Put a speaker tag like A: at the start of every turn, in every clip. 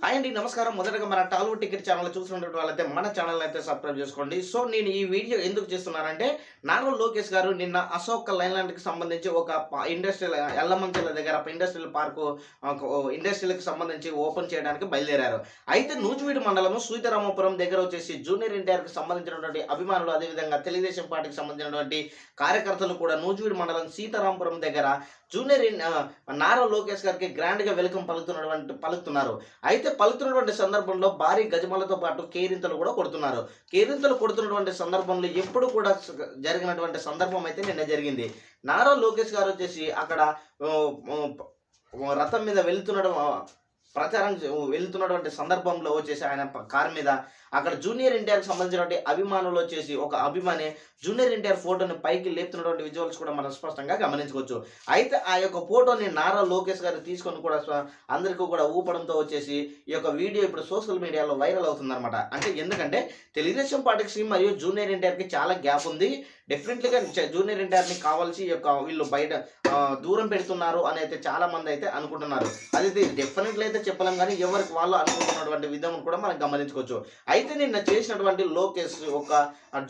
A: Hi అండి నమస్కారం. మొదటగా మన టాలీవుడ్ టికెట్ ఛానల్ చూస్తున్నటువంటి వాళ్ళైతే మన ఛానల్ అయితే సబ్స్క్రైబ్ చేసుకోండి. సో నేను ఈ వీడియో ఎందుకు చేస్తున్నానంటే నారా లోకేష్ గారు నిన్న అశోక్ లైన్లాండ్కి సంబంధించి ఒక ఇండస్ట్రియల్ ఎల్లమంచెల దగ్గర ఇండస్ట్రియల్ పార్కు ఇండస్ట్రియల్కి సంబంధించి ఓపెన్ చేయడానికి బయలుదేరారు. అయితే నూజివీడు మండలము సీతారామపురం దగ్గర వచ్చేసి జూనియర్ ఎన్టీఆర్కి సంబంధించినటువంటి అభిమానులు అదేవిధంగా తెలుగుదేశం పార్టీకి సంబంధించినటువంటి కార్యకర్తలు కూడా నూజివీడు మండలం సీతారామపురం దగ్గర జూనియర్ నారా లోకేష్ గారికి గ్రాండ్గా వెల్కమ్ పలుకుతున్నటువంటి పలుకుతున్నారు. అయితే పలుకుతున్నటువంటి సందర్భంలో భారీ గజమాలతో పాటు కేరింతలు కూడా కొడుతున్నారు. కేరింతలు కొడుతున్నటువంటి సందర్భంలో ఎప్పుడు కూడా జరిగినటువంటి సందర్భం అయితే నిన్న జరిగింది. నారా లోకేష్ గారు వచ్చేసి అక్కడ రథం మీద వెళ్తుండడం ప్రచారం వెళ్తున్నటువంటి సందర్భంలో వచ్చేసి ఆయన కారు మీద అక్కడ జూనియర్ ఎన్టీఆర్కి సంబంధించినటువంటి అభిమానులు వచ్చేసి ఒక అభిమాని జూనియర్ ఎన్టీఆర్ ఫోటోని పైకి లేపుతున్నటువంటి విజువల్స్ కూడా మనం స్పష్టంగా గమనించుకోవచ్చు. అయితే ఆ యొక్క ఫోటోని నారా లోకేష్ గారు తీసుకొని కూడా అందరికీ కూడా ఊపడంతో వచ్చేసి ఈ యొక్క వీడియో ఇప్పుడు సోషల్ మీడియాలో వైరల్ అవుతుందన్నమాట. అంటే ఎందుకంటే తెలుగుదేశం పార్టీకి మరియు జూనియర్ ఎన్టీఆర్కి చాలా గ్యాప్ ఉంది. డెఫినెట్లీగా జూనియర్ ఎన్టీఆర్ని కావాల్సి ఈ యొక్క వీళ్ళు బయట దూరం పెడుతున్నారు అని అయితే చాలా మంది అయితే అనుకుంటున్నారు. అది డెఫినెట్లీ అయితే చెప్పలేం కానీ ఎవరికి వాళ్ళు అనుకుంటున్నటువంటి విధం కూడా మనం గమనించుకోవచ్చు. అయితే నిన్న చేసినటువంటి లోకేష్ ఒక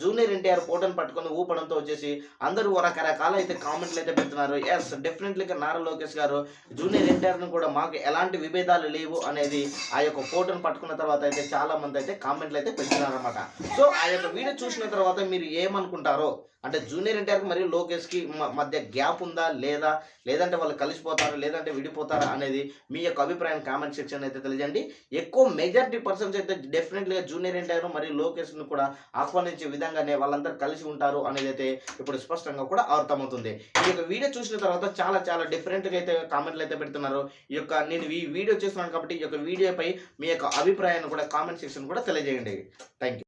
A: జూనియర్ ఎన్టీఆర్ ఫోటోని పట్టుకొని ఊపడంతో వచ్చేసి అందరూ రకరకాల అయితే కామెంట్లు అయితే పెడుతున్నారు. ఎస్ డెఫినెట్లీగా నారా లోకేష్ గారు జూనియర్ ఎన్టీఆర్ను కూడా మాకు ఎలాంటి విభేదాలు లేవు అనేది ఆ యొక్క ఫోటోను పట్టుకున్న తర్వాత అయితే చాలా మంది అయితే కామెంట్లు అయితే పెడుతున్నారు అనమాట సో ఆ యొక్క వీడియో చూసిన తర్వాత మీరు ఏమనుకుంటారో? అంటే జూనియర్ ఎన్టీఆర్ మరియు లోకేష్కి మధ్య గ్యాప్ ఉందా? లేదా? లేదంటే వాళ్ళు కలిసిపోతారా? లేదంటే విడిపోతారా? అనేది మీ యొక్క అభిప్రాయం కామెంట్ సెక్షన్ అయితే తెలియజేయండి. ఎక్కువ మెజారిటీ పర్సన్స్ అయితే డెఫినెట్లీగా జూనియర్ ఎన్టీఆర్ మరియు లోకేష్ను కూడా ఆహ్వానించే విధంగానే వాళ్ళందరూ కలిసి ఉంటారు అనేది అయితే ఇప్పుడు స్పష్టంగా కూడా అర్థమవుతుంది. ఈ యొక్క వీడియో చూసిన తర్వాత చాలా చాలా డిఫరెంట్గా అయితే కామెంట్లు అయితే పెడుతున్నారు. ఈ యొక్క నేను ఈ వీడియో చేస్తున్నాను కాబట్టి ఈ యొక్క వీడియోపై మీ యొక్క అభిప్రాయాన్ని కూడా కామెంట్ సెక్షన్ కూడా తెలియజేయండి. Thank you